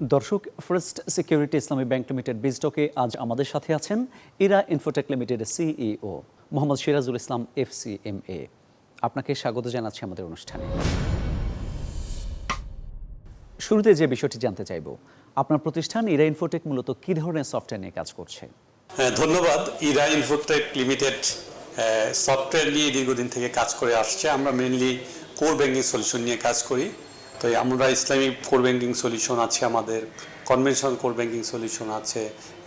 দর্শক first security Islami bank limited বিজটকে আজ আমাদের সাথে আছেন ইরা ইনফোটেক লিমিটেডের সিইও মোহাম্মদ সিরাজুল ইসলাম এফসিএমএ আপনাকে স্বাগত জানাচ্ছি আমাদের অনুষ্ঠানে। শুরুতে যে বিষয়টি জানতে চাইব আপনার প্রতিষ্ঠান ইরা ইনফোটেক মূলত কী ধরনের সফটওয়্যার নিয়ে কাজ করছে? হ্যাঁ, ধন্যবাদ। ইরা ইনফোটেক লিমিটেড সফটওয়্যার নিয়ে দীর্ঘদিন থেকে কাজ করে আসছে। আমরা মেনলি কোর ব্যাংকিং সলিউশন নিয়ে কাজ করি। তো আমরা ইসলামিক কোর ব্যাঙ্কিং সলিউশন আছে, আমাদের কনভেনশনাল কোর ব্যাঙ্কিং সলিউশন আছে,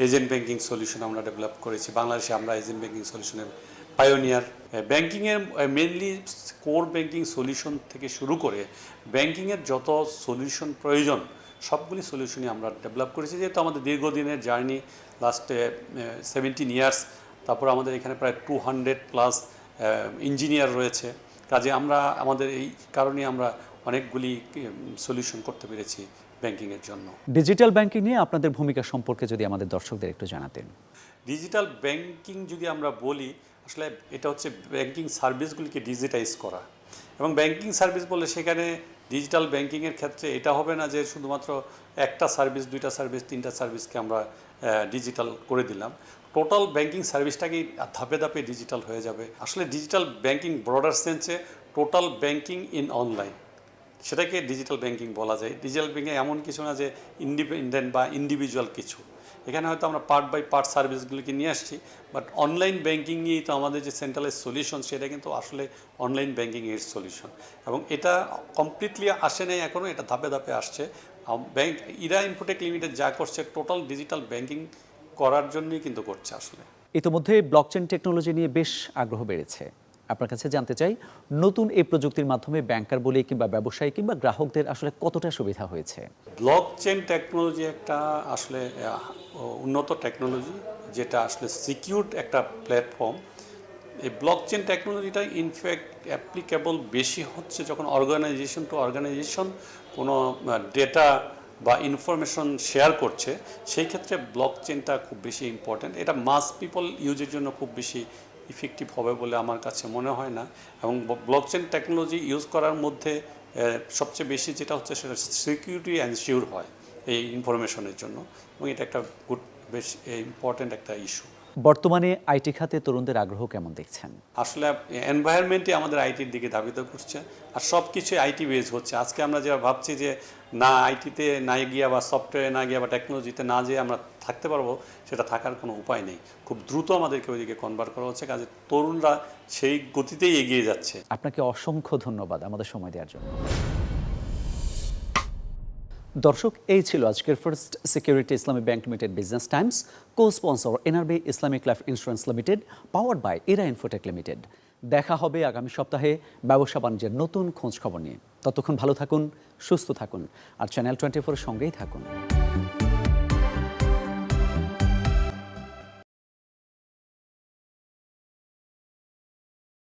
এজেন্ট ব্যাঙ্কিং সলিউশন আমরা ডেভেলপ করেছি। বাংলাদেশে আমরা এজেন্ট ব্যাঙ্কিং সলিউশনের পায়োনিয়ার ব্যাঙ্কিংয়ের মেনলি কোর ব্যাঙ্কিং সলিউশন থেকে শুরু করে ব্যাঙ্কিংয়ের যত সলিউশন প্রয়োজন, সবগুলি সলিউশনই আমরা ডেভেলপ করেছি। যেহেতু আমাদের দীর্ঘদিনের জার্নি লাস্টে সেভেন্টিন ইয়ার্স তারপর আমাদের এখানে প্রায় টু হান্ড্রেড প্লাস ইঞ্জিনিয়ার রয়েছে। কাজে আমরা আমাদের এই কারণে আমরা অনেকগুলি সলিউশন করতে পেরেছি ব্যাংকিংয়ের জন্য। ডিজিটাল ব্যাংকিং নিয়ে আপনাদের ভূমিকা সম্পর্কে যদি আমাদের দর্শকদের একটু জানাতেন। ডিজিটাল ব্যাংকিং যদি আমরা বলি আসলে এটা হচ্ছে ব্যাংকিং সার্ভিসগুলিকে ডিজিটাইজ করা। এবং ব্যাংকিং সার্ভিস বলে সেখানে ডিজিটাল ব্যাংকিংয়ের ক্ষেত্রে এটা হবে না যে শুধুমাত্র একটা সার্ভিস দুইটা সার্ভিস তিনটা সার্ভিসকে আমরা ডিজিটাল করে দিলাম। টোটাল ব্যাংকিং সার্ভিসটাকেই ধাপে ধাপে ডিজিটাল হয়ে যাবে? আসলে ডিজিটাল ব্যাংকিং ব্রডার সেন্সে টোটাল ব্যাংকিং ইন অনলাইন সেটাকে ডিজিটাল ব্যাংকিং বলা যায়। ডিজিটাল ব্যাংকিং এমন কিছু না যে ইন্ডিপেন্ডেন্ট বা ইন্ডিভিজুয়াল কিছু। এখানে হয়তো আমরা পার্ট বাই পার্ট সার্ভিসগুলিকে নিয়ে আসছি বাট অনলাইন ব্যাংকিং নিয়েই তো আমাদের যে সেন্ট্রালাইজ সলিউশন সেটা কিন্তু আসলে অনলাইন ব্যাংকিংয়ের সলিউশন এবং এটা কমপ্লিটলি আসে নাই এখনও এটা ধাপে ধাপে আসছে। ব্যাংক ইরা ইনফোটেক লিমিটেড যা করছে টোটাল ডিজিটাল ব্যাংকিং করার জন্যই কিন্তু করছে আসলে। ইতিমধ্যে ব্লকচেন টেকনোলজি নিয়ে বেশ আগ্রহ বেড়েছে। আপনার কাছে জানতে চাই, নতুন এই প্রযুক্তির মাধ্যমে ব্যাংকার বলে কিংবা ব্যবসায়ী কিংবা গ্রাহকদের আসলে কতটা সুবিধা হয়েছে? ব্লক চেন টেকনোলজি একটা আসলে উন্নত টেকনোলজি যেটা আসলে সিকিউরড একটা প্ল্যাটফর্ম এই ব্লক চেন টেকনোলজিটা ইনফ্যাক্ট অ্যাপ্লিকেবল বেশি হচ্ছে যখন অর্গানাইজেশন টু অর্গানাইজেশন কোনো ডেটা বা ইনফরমেশন শেয়ার করছে, সেই ক্ষেত্রে ব্লক চেনটা খুব বেশি ইম্পর্ট্যান্ট এটা মাস পিপল ইউজের জন্য খুব বেশি ইফেক্টিভ হবে বলে আমার কাছে মনে হয় না। এবং ব্লক চেন টেকনোলজি ইউজ করার মধ্যে সবচেয়ে বেশি যেটা হচ্ছে সেটা সিকিউরিটি অ্যানশিওর হয় এই ইনফরমেশনের জন্য। এবং এটা একটা গুড বেশ ইম্পর্ট্যান্ট একটা ইস্যু বর্তমানে আইটি খাতে তরুণদের আগ্রহ কেমন দেখছেন? আসলে এনভায়রনমেন্টই আমাদের আইটির দিকে ধাবিত করছে আর সব কিছুই আইটি বেজ হচ্ছে। আজকে আমরা যা ভাবছি যে না আইটিতে না গিয়া বা সফটওয়্যারে না গিয়া বা টেকনোলজিতে না যেয়ে আমরা থাকতে পারব সেটা থাকার কোনো উপায় নেই। খুব দ্রুত আমাদেরকে ওইদিকে কনভার্ট করা হচ্ছে কাজে তরুণরা সেই গতিতেই এগিয়ে যাচ্ছে। আপনাকে অসংখ্য ধন্যবাদ আমাদের সময় দেওয়ার জন্য। দর্শক, এই ছিল আজকের first security Islami bank limited business times co sponsor NRB Islamic life insurance limited power by Era Infotech limited দেখা হবে আগামী সপ্তাহে ব্যবসা বাণিজ্যের নতুন খোঁজ খবর নিয়ে। ততক্ষণ ভালো থাকুন, সুস্থ থাকুন, আর চ্যানেল টোয়েন্টি ফোর সঙ্গেই থাকুন।